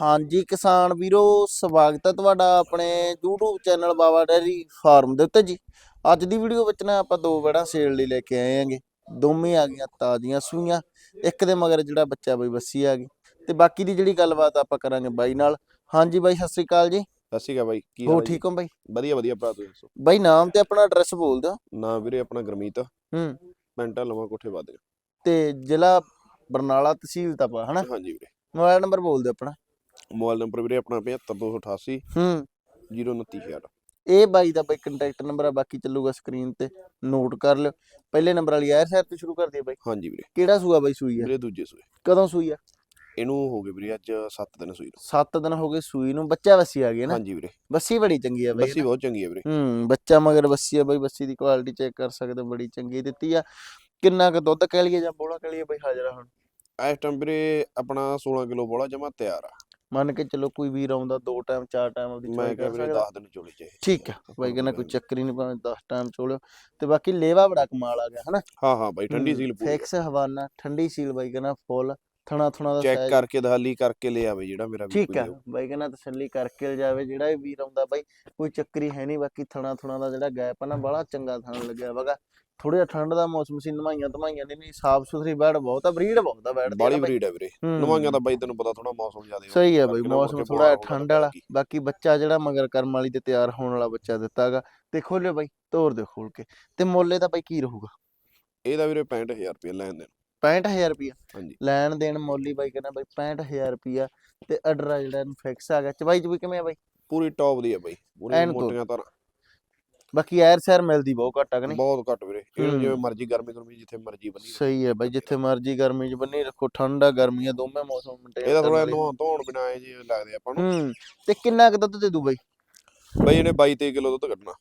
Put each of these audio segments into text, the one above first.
ਹਾਂਜੀ ਕਿਸਾਨ ਵੀਰੋ ਸਵਾਗਤ ਹੈ ਤੁਹਾਡਾ ਆਪਣੇ YouTube channel Baba dairy farm ਦੇ ਉੱਤੇ ਜੀ। ਅੱਜ ਦੀ ਵੀਡੀਓ ਵਿੱਚ ਨਾ ਆਪਾਂ ਦੋ ਵੜਾ ਸੇਲ ਲਈ ਲੈ ਕੇ ਆਏ ਆਂਗੇ ਦੋਵੇਂ ਆ ਗਈਆਂ ਤਾਜ਼ੀਆਂ ਸੂਈਆਂ ਇੱਕ ਦੇ ਮਗਰ ਜਿਹੜਾ ਬੱਚਾ ਬਈ ਬੱਸੀ ਆ ਗਈ। ਤੇ ਬਾਕੀ ਦੀ ਜਿਹੜੀ ਗੱਲਬਾਤ ਆਪਾਂ ਕਰਾਂਗੇ ਬਾਈ ਨਾਲ। ਹਾਂਜੀ ਬਾਈ ਸਤਿ ਸ੍ਰੀ ਅਕਾਲ ਜੀ। ਸਤਿ ਸ਼੍ਰੀ ਅਕਾਲ ਬਾਈ ਕੀ ਹੋ ਹਾਲ ਹੈ ਠੀਕ ਹੋ ਬਾਈ? ਵਧੀਆ ਵਧੀਆ ਭਰਾ ਤੁਸੀਂ ਦੱਸੋ? ਬਾਈ ਨਾਮ ਤੇ ਆਪਣਾ ਐਡਰੈਸ ਬੋਲ ਦਿਓ। ਨਾ ਵੀਰੇ ਆਪਣਾ ਗਰਮੀਤ। ਹੂੰ। ਪੈਂਟਾ ਲਵਾਂ ਕੋਠੇ ਵੱਧ ਤੇ ਜ਼ਿਲ੍ਹਾ ਬਰਨਾਲਾ ਤਹਿਸੀਲ ਤਪਾ ਹਨਾ? ਹਾਂਜੀ ਵੀਰੇ। ਮੋਬਾਈਲ ਨੰਬਰ ਬੋਲ ਦਿਓ ਆਪਣਾ। ਮੋਬਾਈਲ ਨੰਬਰ ਵੀਰੇ ਆਪਣਾ 75288 ਹੂੰ। 02966 ਇਹ ਬਾਈ ਦਾ ਬਾਈ ਕੰਟੈਕਟ ਨੰਬਰ ਆ ਬਾਕੀ ਚੱਲੂਗਾ ਸਕਰੀਨ ਤੇ ਨੋਟ ਕਰ ਲਿਓ। ਪਹਿਲੇ ਨੰਬਰ ਵਾਲੀ ਐਰ ਸੈਰ ਤੋਂ ਸ਼ੁਰੂ ਕਰ ਦਈਏ ਬਾਈ। ਹਾਂਜੀ ਵੀਰੇ। ਕਿਹੜਾ ਸੂਆ ਬਾਈ ਸੂਈ ਆ? ਵੀਰੇ ਦੂਜੇ ਸੂਏ। ਕਦੋਂ ਸੂਈ ਆ? ਇਹਨੂੰ ਹੋ ਗਏ ਵੀਰੇ ਅੱਜ 7 ਦਿਨ ਸੂਈ ਨੂੰ। 7 ਦਿਨ ਹੋ ਗਏ ਸੂਈ ਨੂੰ ਬੱਚਾ ਵੱਸੀ ਆ ਗਿਆ ਨਾ? ਹਾਂਜੀ ਵੀਰੇ। ਬੱਸੀ ਬੜੀ ਚੰਗੀ ਆ ਬਾਈ ਬੱਸੀ ਬਹੁਤ ਚੰਗੀ ਹੈ ਵੀਰੇ। ਹੂੰ ਬੱਚਾ ਮਗਰ ਬੱਸੀ ਆ ਬਾਈ ਬੱਸੀ ਦੀ ਕੁਆਲਿਟੀ ਚੈੱਕ ਕਰ ਸਕਦੇ ਬੜੀ ਚੰਗੀ ਦਿੱਤੀ ਆ। ਕਿੰਨਾ ਕੁ ਦੁੱਧ ਕਹਿ ਲਈਏ ਜਾਂ ਬੋਲਾ ਕਹਿ ਲਈਏ ਬਾਈ ਹਾਜ਼ਰਾ ਹੁਣ? ਇਸ ਟਾਈਮ ਵੀਰੇ ਆਪਣਾ 16 ਕਿਲੋ ਬੋਲਾ ਜਮਾ ਤਿਆਰ ਆ। ਮੰਨ ਕੇ ਚੱਲੋ ਕੋਈ ਵੀਰ ਆਉਂਦਾ ਦੋ ਟਾਈਮ ਚਾਰ ਟਾਈਮ ਆਪਦੀ ਮੈਂ ਚੋਈ ਕਿਹਾ ਕਰ ਵੀਰੇ ਸਕਦਾ। 10 ਦਿਨ ਚੋਲੀ ਚਾਹੀਏ ਠੀਕ ਆ ਬਾਈ ਕਹਿੰਦਾ ਕੋਈ ਚੱਕਰ ਹੀ ਨਹੀਂ ਭਾਵੇਂ 10 ਟਾਈਮ ਚੋਲਿਓ ਤੇ ਬਾਕੀ ਲੇਵਾ ਬੜਾ ਕਮਾਲ ਆ ਗਿਆ ਹਨਾ? ਹਾਂ ਹਾਂ ਬਾਈ ਠੰਡੀ ਸੀਲ ਪੂਰੀ ਫਿਕਸ ਹਵਾਨਾ ਠੰਡੀ ਸੀਲ ਬਾਈ ਕਹਿੰਦਾ ਫੁੱਲ। ਥਣਾ ਥਣਾ ਦਾ ਚੈੱਕ ਕਰਕੇ ਦਹਾਲੀ ਕਰਕੇ ਲੈ ਆਵੇ ਜਿਹੜਾ ਮੇਰਾ ਵੀ ਠੀਕ ਆ। ਬਾਈ ਕਹਿੰਦਾ ਤਸੱਲੀ ਕਰਕੇ ਲਿਜਾਵੇ ਜਿਹੜਾ ਵੀ ਵੀਰ ਆਉਂਦਾ ਬਾਈ ਕੋਈ ਚੱਕਰੀ ਹੈ ਨਹੀਂ ਬਾਕੀ ਥਣਾ ਥਣਾ ਦਾ ਜਿਹੜਾ ਗੈਪ ਆ ਨਾ ਬੜਾ ਚੰਗਾ ਥਣ ਲੱਗਿਆ ਵਗਾ। ਥੋੜਾ ਜਿਹਾ ਠੰਡ ਦਾ ਮੌਸਮ ਸੀ ਨਮਾਈਆਂ ਧਮਾਈਆਂ ਨੇ ਨਹੀਂ ਸਾਫ਼ ਸੁਥਰੀ ਬੈੜ ਬਹੁਤ ਆ ਬਰੀਡ ਬਹੁਤ ਆ ਬੈੜ ਬਾਲੀ ਬਰੀਡ ਹੈ ਵੀਰੇ। ਨਵਾਈਆਂ ਦਾ ਬਾਈ ਤੈਨੂੰ ਪਤਾ ਥੋੜਾ ਮੌਸਮ ਜ਼ਿਆਦਾ ਸਹੀ ਆ ਬਾਈ ਮੌਸਮ ਥੋੜਾ ਠੰਡ ਵਾਲਾ ਬਾਕੀ। ਬੱਚਾ ਜਿਹੜਾ ਮਗਰ ਕਰਮ ਵਾਲੀ ਤੇ ਤਿਆਰ ਹੋਣ ਵਾਲਾ ਬੱਚਾ ਦਿੱਤਾਗਾ ਤੇ ਖੋਲਿਓ ਬਾਈ ਤੋਰ ਦਿਓ ਖੋਲ ਕੇ ਤੇ ਮੁੱਲੇ ਦਾ ਬਾਈ ਕੀ ਰਹੂਗਾ? ਇਹਦਾ ਵੀਰੇ 65000 ਰੁਪਏ ਲੈਣ ਦੇਣ। 65000 ਰੁਪਿਆ ਹਾਂਜੀ। ਲੈਣ ਦੇਣ ਮੋਲੀ ਬਾਈ ਕਹਿੰਦਾ ਬਾਈ 65000 ਰੁਪਿਆ ਤੇ ਆ ਜਿਹੜਾ ਇਹਨੂੰ ਫਿਕਸ ਆ ਗਿਆ। ਚਵਾਈ ਚੁਈ ਕਿਵੇਂ ਆ ਬਾਈ? ਪੂਰੀ ਟੌਪ ਦੀ ਹੈ ਬਾਈ। ਪੂਰੀ। ਮੋਟੀਆਂ ਤਾਂ ਬਾਕੀ ਐਰ ਸੈਰ ਮਿਲਦੀ ਬਹੁਤ ਘੱਟ ਆ ਕਿ ਨਹੀਂ? ਬਹੁਤ ਘੱਟ ਵੀਰੇ। ਜਿਵੇਂ ਮਰਜ਼ੀ ਗਰਮੀ ਗਰਮੀ ਜਿੱਥੇ ਮਰਜ਼ੀ ਬੰਨੀ ਸਹੀ ਹੈ ਬਾਈ ਜਿੱਥੇ ਮਰਜ਼ੀ ਗਰਮੀ ਚ ਬੰਨੀ ਰੱਖੋ ਠੰਡਾ ਗਰਮੀਆਂ ਦੋਵੇਂ ਮੌਸਮ maintain ਇਹਦਾ ਥੋੜਾ। ਨਹਾਉਣ ਧੋਣ ਬਿਨਾ ਇਹ ਜੇ ਲੱਗਦੇ ਆਪਾਂ ਨੂੰ। ਤੇ ਕਿੰਨਾ ਕੁ ਦੁੱਧ ਦੇ ਦੂ ਬਾਈ? ਬਾਈ ਇਹਨੇ 22 23 ਕਿਲੋ ਦੁੱਧ ਕੱਢਣਾ।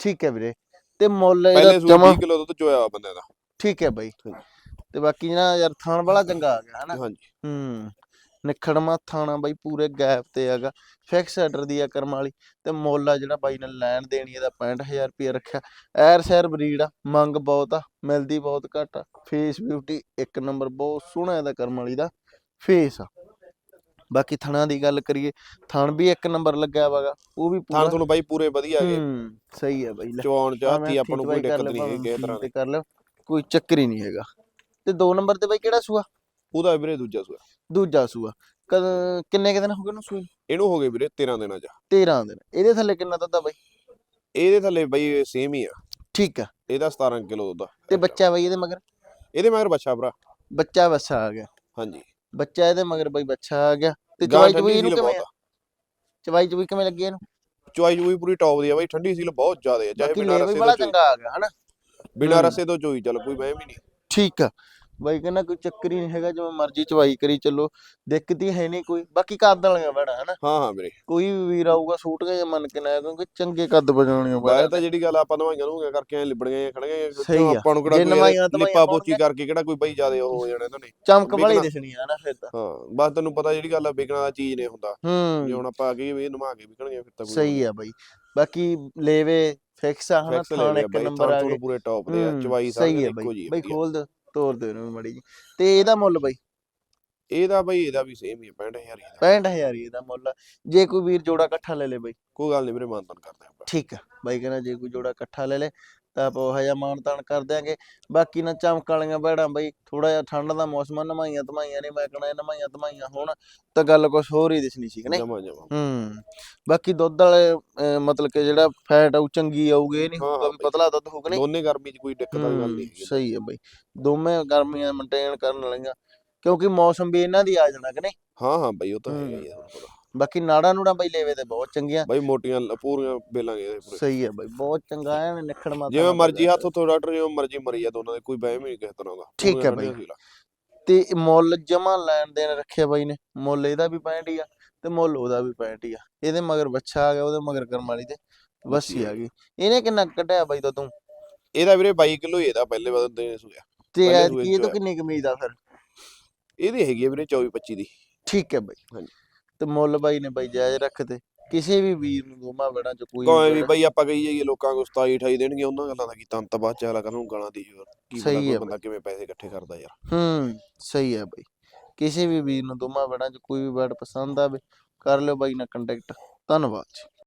ਠੀਕ ਹੈ ਵੀਰੇ। ਤੇ ਮੁੱਲ ਇਹਦਾ ਜਮਾ 20 ਕਿਲੋ ਦੁੱਧ ਚੋਇਆ ਬੰਦੇ ਦਾ। ਠੀਕ ਹੈ ਬਾਈ। ਤੇ ਬਾਕੀ ਨਾ ਯਾਰ ਥਾਣ ਵਾਲਾ ਚੰਗਾ ਆ ਗਿਆ ਹਨਾ? ਹਾਂਜੀ। ਹੂੰ ਨਿਖੜਮਾ ਥਾਣਾ ਬਾਈ ਪੂਰੇ ਗੈਪ ਤੇ ਹੈਗਾ ਫਿਕਸ ਆਰਡਰ ਦੀ ਆ ਕਰਮ ਵਾਲੀ ਤੇ ਮੁੱਲ ਆ ਜਿਹੜਾ ਬਾਈ ਨੇ ਲੈਣ ਦੇਣੀ ਇਹਦਾ 65000 ਰੁਪਏ ਰੱਖਿਆ। ਐਰ ਸੈਰ ਬਰੀਡ ਆ ਮੰਗ ਬਹੁਤ ਆ ਮਿਲਦੀ ਬਹੁਤ ਘੱਟ ਆ। ਫੇਸ ਬਿਊਟੀ ਇੱਕ ਨੰਬਰ ਬਹੁਤ ਸੋਹਣਾ ਇਹਦਾ ਕਰਮ ਵਾਲੀ ਦਾ ਫੇਸ ਆ। ਬਾਕੀ ਥਣਾ ਦੀ ਗੱਲ ਕਰੀਏ ਥਣ ਵੀ ਇੱਕ ਨੰਬਰ ਲੱਗਿਆ ਵਾਗਾ ਉਹ ਵੀ ਥਾਂ ਤੁਹਾਨੂੰ ਬਾਈ ਪੂਰੇ ਵਧੀਆ ਹੂੰ ਸਹੀ ਹੈ ਬਾਈ ਚਵਾਉਣ ਚਾਹਤੀ ਆਪਾਂ ਨੂੰ ਕੋਈ ਦਿੱਕਤ ਨਹੀਂ ਹੈਗੀ ਕਿਸੇ ਲਓ, ਤਰ੍ਹਾਂ ਦੀ। ਕਰ ਲਓ ਕੋਈ ਚੱਕਰ ਹੀ ਨਹੀਂ ਹੈਗਾ। ਤੇ ਦੋ ਨੰਬਰ ਤੇ ਬਾਈ ਕਿਹੜਾ ਸੂਆ? ਉਹਦਾ ਵੀਰੇ ਦੂਜਾ ਸੂਆ। ਦੂਜਾ ਸੂਆ। ਕਦ ਕਿੰਨੇ ਕੁ ਦਿਨ ਹੋ ਗਏ ਉਹਨੂੰ ਸੂਈ ਇਹਨੂੰ ਹੋ ਗਏ ਵੀਰੇ 13 ਦਿਨਾਂ ਚ। 13 ਦਿਨ। ਇਹਦੇ ਥੱਲੇ ਕਿੰਨਾ ਦੁੱਧ ਆ ਬਾਈ? ਇਹਦੇ ਥੱਲੇ ਬਾਈ ਸੇਮ ਹੀ ਆ। ਠੀਕ ਆ। ਇਹਦਾ 17 ਕਿਲੋ ਦੁੱਧ ਆ। ਤੇ ਬੱਚਾ ਬਾਈ ਇਹਦੇ ਮਗਰ? ਇਹਦੇ ਮਗਰ ਬੱਚਾ ਭਰਾ। ਬੱਚਾ ਬੱਚਾ ਆ ਗਿਆ। ਹਾਂਜੀ। ਬੱਚਾ ਇਹਦੇ ਮਗਰ ਬਾਈ ਬੱਚਾ ਆ ਗਿਆ। ਤੇ ਗਾਂ ਚਵਾਈ ਠੰਡੀ ਇਹਨੂੰ ਸੀਲ ਕਿਵੇਂ ਬਹੁਤ ਆ? ਚਵਾਈ ਚਵਾਈ ਕਿਵੇਂ ਲੱਗੀ ਇਹਨੂੰ? ਚੁਆਈ ਚੂਈ ਪੂਰੀ ਟੌਪ ਦੀ ਆ ਬਾਈ। ਠੰਡੀ ਸੀਲ ਬਹੁਤ ਜ਼ਿਆਦਾ ਆ। ਚਾਹੇ ਬਾਕੀ ਬਿਨਾਂ ਲੈ ਵੀ ਰਸੇ ਬੜਾ ਤੋਂ ਚੋਈ ਚੰਗਾ ਆ ਗਿਆ ਹਨਾ? ਬਿਨਾਂ ਹੂੰ। ਰਸੇ ਤੋਂ ਚੋਈ ਚੱਲ ਕੋਈ ਵਹਿਮ ਹੀ ਨਹੀਂ। ਠੀਕ ਆ। ਬਾਈ ਕਹਿੰਦਾ ਕੋਈ ਚੱਕਰ ਹੀ ਨਹੀਂ ਹੈਗਾ ਜਿਵੇਂ ਮਰਜ਼ੀ ਚਵਾਈ ਕਰੀ ਚੱਲੋ ਦਿੱਕਤ ਹੀ ਹੈ ਨਹੀਂ ਕੋਈ। ਬਾਕੀ ਕੱਦ ਵਾਲੀਆਂ ਬੜਾ ਹਨਾ? ਹਾਂ ਹਾਂ ਵੀਰੇ। ਕੋਈ ਵੀ ਵੀਰ ਆਊਗਾ ਸੂਟ ਕੇ ਮੰਨ ਕੇ ਨਾ ਕਿਉਂਕਿ ਚੰਗੇ ਕੱਦ ਬਜਾਉਣੇ ਆ ਬਾਹਰ ਤਾਂ ਜਿਹੜੀ ਗੱਲ ਆਪਾਂ ਨਵਾਈਆਂ ਨੂੰ ਕਰਕੇ ਐ ਲਿਬੜ ਗਏ ਖੜ ਗਏ ਸਹੀ ਆ। ਆਪਾਂ ਨੂੰ ਕਿਹੜਾ ਕੋਈ ਲਿਪਾ ਪੋਚੀ। ਕਰਕੇ ਕਿਹੜਾ ਕੋਈ ਬਈ ਜ਼ਿਆਦਾ ਉਹ ਹੋ ਜਾਣਾ ਇਹਨਾਂ ਨੇ। ਚਮਕ ਵਾਲੀ। ਦਿਸਣੀ ਆ ਨਾ ਫਿਰ ਤਾਂ। ਹਾਂ ਬਸ ਤੈਨੂੰ ਪਤਾ ਜਿਹੜੀ ਗੱਲ ਆ ਵਿਕਣਾ ਦਾ ਚੀਜ਼ ਨਹੀਂ ਹੁੰਦਾ। ਜੇ ਹੁਣ ਆਪਾਂ ਆ ਗਏ ਵੀ ਨਵਾ ਕੇ ਵਿਕਣਗੇ ਫਿਰ ਤਾਂ ਸਹੀ ਆ ਬਾਈ। ਬਾਕੀ ਲੇਵੇ ਫਿਕਸ ਆ ਹਨਾ ਥਾਣ ਇੱਕ ਬਾਈ ਨੰਬਰ ਆ ਥਾਣ ਗਏ ਪੂਰੇ ਟੌਪ ਦੇ ਆ ਹੂੰ, ਚਵਾਈ ਸਾਰੀ ਇੱਕੋ ਬਾਈ। ਜੀ ਬਾਈ ਖੋਲ ਦੇ। ਤੋਰ ਦੇ ਇਹਨੂੰ ਮੜੀ ਜੀ ਤੇ ਇਹਦਾ ਮੁੱਲ ਬਾਈ? ਇਹਦਾ ਬਾਈ ਇਹਦਾ ਵੀ ਸੇਮ ਹੀ ਆ 65000 ਹੀ ਆ। 65000 ਹੀ ਇਹਦਾ ਮੁੱਲ। ਜੇ ਕੋਈ ਵੀਰ ਜੋੜਾ ਇਕੱਠਾ ਲੈ ਲੇ ਬਾਈ। ਕੋਈ ਗੱਲ ਨਹੀਂ ਵੀਰੇ ਮਾਨਤਨ ਕਰਦੇ ਆਪਾਂ। ਠੀਕ ਆ। ਬਾਈ ਕਹਿੰਦਾ ਜੇ ਕੋਈ ਜੋੜਾ ਇਕੱਠਾ ਲੈ ਲੇ ਤਾਂ ਆਪਾਂ ਉਹ ਜਿਹਾ ਮਾਨਤਾਨ ਕਰ ਦਿਆਂਗੇ। ਬਾਕੀ ਨਾ ਚਮਕ ਵਾਲੀਆਂ ਬੈੜਾਂ ਬਾਈ ਥੋੜਾ ਜਿਹਾ ਠੰਡ ਦਾ ਮੌਸਮ ਆ ਨਮਾਈਆਂ ਧਮਾਈਆਂ ਨੇ ਮੈਂ ਕਹਣਾ ਨਮਾਈਆਂ ਧਮਾਈਆਂ ਹੋਣ ਤਾਂ ਗੱਲ ਕੁਛ ਹੋਰ ਹੀ ਦਿਸਣੀ ਸੀ ਕਿ ਨਹੀਂ? ਜਮਾ ਜਮਾ। ਹੂੰ ਬਾਕੀ ਦੁੱਧ ਵਾਲੇ ਅਹ, ਮਤਲਬ ਕਿ ਜਿਹੜਾ ਫੈਟ ਆਉ ਚੰਗੀ ਆਊਗੀ ਇਹ ਨਹੀਂ ਹਾਂ, ਹੋਊਗਾ ਵੀ ਬਾਈ। ਪਤਲਾ ਦੁੱਧ ਹੋਊਗਾ ਨਹੀਂ? ਦੋਨੇ ਗਰਮੀ 'ਚ ਕੋਈ ਦਿੱਕਤ ਵਾਲੀ ਗੱਲ ਨਹੀਂ ਹੂੰ, ਹੈਗੀ। ਸਹੀ ਹੈ ਬਾਈ। ਦੋਵੇਂ ਗਰਮੀਆਂ ਮੇਨਟੇਨ ਕਰਨ ਵਾਲੀਆਂ ਕਿਉਂਕਿ ਮੌਸਮ ਵੀ ਇਹਨਾਂ ਦੀ ਆ ਜਾਣਾ ਕਿ ਨਹੀਂ? ਹਾਂ ਹਾਂ ਬਾਈ ਉਹ ਤਾਂ ਹੈਗਾ ਹੂੰ। ਹੀ ਆ ਤੁਹਾਨੂੰ ਪਤਾ। ਬਾਕੀ ਨਾੜਾਂ ਨੂੜਾਂ ਬਾਈ ਲੇਵੇ ਤੇ ਬਹੁਤ ਚੰਗੀਆਂ। ਬਾਈ ਮੋਟੀਆਂ ਪੂਰੀਆਂ ਇਹਦੇ ਪੂਰੇ। ਸਹੀ ਹੈ ਬਾਈ ਬਹੁਤ ਚੰਗਾ ਐ ਨਿਖੜ ਮਾਤਾ ਜਿਵੇਂ ਮਰਜ਼ੀ ਹੱਥ ਤੋਂ ਡਾਕਟਰ ਜਿਵੇਂ ਮਰਜ਼ੀ ਮਰੀ ਜਾ ਦੋਨਾਂ ਦੇ ਕੋਈ ਵਹਿਮ ਨਹੀਂ ਕਿਸੇ ਤਰ੍ਹਾਂ ਦਾ। ਠੀਕ ਹੈ ਬਾਈ। ਤੇ ਮੁੱਲ ਜਮਾ ਲੈਣ ਦੇਣ ਰੱਖਿਆ ਬਾਈ ਨੇ ਮੁੱਲ ਇਹਦਾ ਵੀ 65 ਹੀ ਆ ਤੇ ਮੁੱਲ ਉਹਦਾ ਵੀ 65 ਹੀ ਆ। ਇਹਦੇ ਮਗਰ ਬੱਚਾ ਆ ਗਿਆ ਉਹਦੇ ਮਗਰ ਕਰਮ ਵਾਲੀ ਤੇ ਬੱਸੀ ਆ ਗਈ। ਇਹਨੇ ਕਿੰਨਾ ਕੱਢਿਆ ਬਾਈ ਤੋਂ ਤੂੰ? ਇਹਦਾ ਵੀਰੇ 22 ਕਿਲੋ ਹੀ ਇਹਦਾ ਪਹਿਲੇ ਵਾਰ ਦੇਣੇ ਸੁਇਆ ਤੇ ਇਹ ਤੋਂ। ਕਿੰਨੀ ਕਮੀਜ਼ ਆ ਫਿਰ? ਇਹਦੀ ਹੈਗੀ ਵੀਰੇ 24 25 ਦੀ। ਠੀਕ ਹੈ ਬਾਈ। ਹਾਂਜੀ। ਤੇ ਮੁੱਲ ਬਾਈ ਨੇ ਬਾਈ ਜਾਇਜ਼ ਰੱਖਤੇ। ਕਿਸੇ ਵੀ ਵੀਰ ਨੂੰ ਦੋਮਾ ਬੜਾ ਚ ਕੋਈ ਕੋਈ ਵੀ ਬਾਈ ਆਪਾਂ ਕਹੀ ਜਾਈਏ ਲੋਕਾਂ ਕੋ 27 28 ਦੇਣਗੇ ਉਹਨਾਂ ਗੱਲਾਂ ਦਾ ਕੀ ਤੰਤ ਬਾਅਦ ਚ ਅਗਲਾ ਕਰਨ ਗਾਲਾਂ ਦੀ ਹੋਰ ਕੀ ਪਤਾ ਬੰਦਾ ਕਿਵੇਂ ਪੈਸੇ ਇਕੱਠੇ ਕਰਦਾ ਯਾਰ। ਹੂੰ ਸਹੀ ਹੈ ਬਾਈ। ਕਿਸੇ ਵੀ ਵੀਰ ਨੂੰ ਦੋਵਾਂ ਬੈੜਾਂ 'ਚ ਕੋਈ ਵੀ ਬੈੜ ਪਸੰਦ ਆਵੇ ਕਰ ਲਿਓ ਬਾਈ ਨਾਲ ਕੰਟੈਕਟ ਧੰਨਵਾਦ ਜੀ।